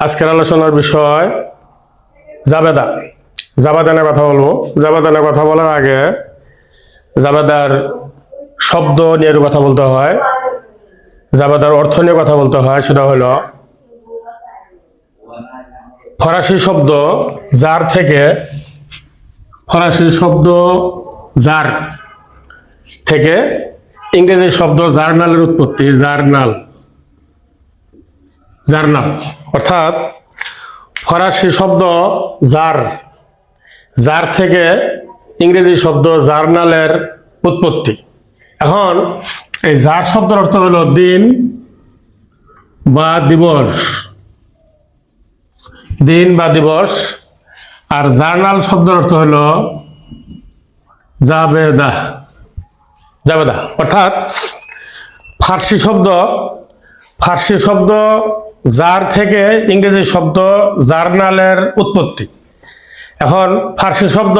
আজকের আলোচনার বিষয় জাবেদা। জাবাদানের কথা বলব। জাবাদানের কথা বলার আগে জাবেদার শব্দ নিয়ে কথা বলতে হয়। জাবেদার অর্থ নিয়ে কথা বলতে হয়, সেটা হলো ফরাসি শব্দ জার থেকে, ফরাসি শব্দ জার থেকে, ইংরেজি শব্দ জার্নালের উৎপত্তি জার্নাল জার্নাল অর্থাৎ ফরাসি শব্দ জার। জার থেকে ইংরেজি শব্দ জার্নালের উৎপত্তি। এখন এই জার শব্দের অর্থ হলো দিন বা দিবস। দিন বা দিবস। আর জার্নাল শব্দের অর্থ হলো জাবেদা। জাবেদা। অর্থাৎ ফার্সি শব্দ ফার্সি শব্দ জার থেকে ইংরেজি শব্দ জার্নালের উৎপত্তি। এখন ফার্সি শব্দ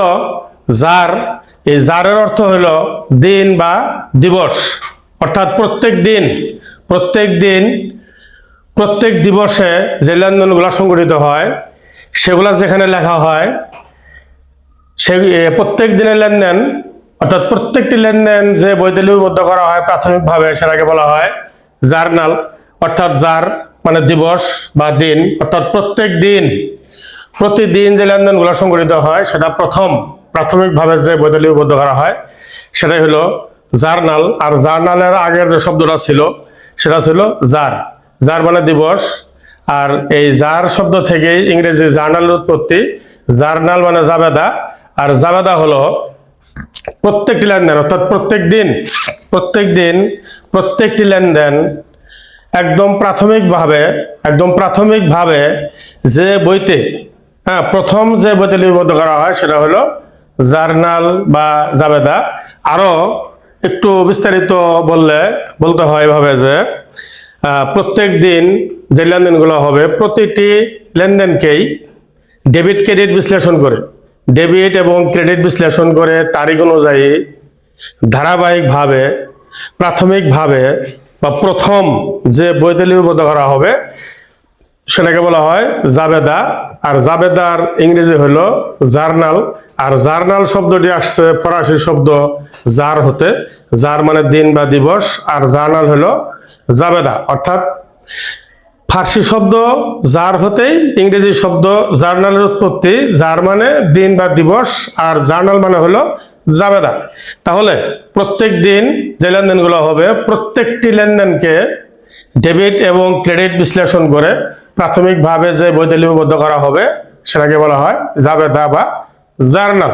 জার এই জারের অর্থ হল দিন বা দিবস। অর্থাৎ প্রত্যেক দিন প্রত্যেক দিন, প্রত্যেক দিবসে যে লেনদেনগুলো সংগঠিত হয়, সেগুলা যেখানে লেখা হয়, সে প্রত্যেক দিনের লেনদেন, অর্থাৎ প্রত্যেকটি লেনদেন যে বইতে করা হয় প্রাথমিকভাবে সেটাকে বলা হয় জার্নাল। অর্থাৎ জার মানে দিবস বা দিন, অর্থাৎ প্রত্যেক দিন, প্রতিদিন যে লেনদেনগুলো সংগঠিত হয়, সেটা প্রথম, প্রাথমিকভাবে যে বইতে লিপিবদ্ধ করা হয়, সেটাই হলো জার্নাল। আর জার্নালের আগের যে শব্দটা ছিল, সেটা ছিল জার। জার মানে দিবস। আর এই জার শব্দ থেকেই ইংরেজি জার্নালের উৎপত্তি। জার্নাল মানে জাবেদা। আর জাবেদা হলো প্রত্যেকটি লেনদেন, অর্থাৎ প্রত্যেক দিন প্রত্যেক দিন প্রত্যেকটি লেনদেন একদম প্রাথমিকভাবে একদম প্রাথমিকভাবে যে বইতে হ্যাঁ প্রথম যে বইতে লিপিবদ্ধ করা হয় সেটা হলো জার্নাল বা জাবেদা। আরও একটু বিস্তারিত বললে, বলতে হয় এভাবে যে প্রত্যেক দিন যে লেনদেনগুলো হবে, প্রতিটি লেনদেনকেই ডেবিট ক্রেডিট বিশ্লেষণ করে, ডেবিট এবং ক্রেডিট বিশ্লেষণ করে তারিখ অনুযায়ী ধারাবাহিকভাবে, প্রাথমিকভাবে বা প্রথম যে বইতে লিপিবদ্ধ করা হবে, সেটাকে বলা হয় জাবেদা। আর জাবেদার ইংরেজি হলো জার্নাল। আর জার্নাল শব্দটি আসছে ফরাসি শব্দ জার হতে। জার মানে দিন বা দিবস, আর জার্নাল হলো জাবেদা। অর্থাৎ ফার্সি শব্দ জার হতেই ইংরেজি শব্দ জার্নালের উৎপত্তি। যার মানে দিন বা দিবস, আর জার্নাল মানে হলো জাবেদা। তাহলে প্রত্যেক দিন যে লেনদেনগুলো হবে, প্রত্যেকটি লেনদেনকে ডেবিট এবং ক্রেডিট বিশ্লেষণ করে প্রাথমিকভাবে যে বইতে লিপিবদ্ধ করা হবে, সেটাকে বলা হয় জাবেদা বা জার্নাল।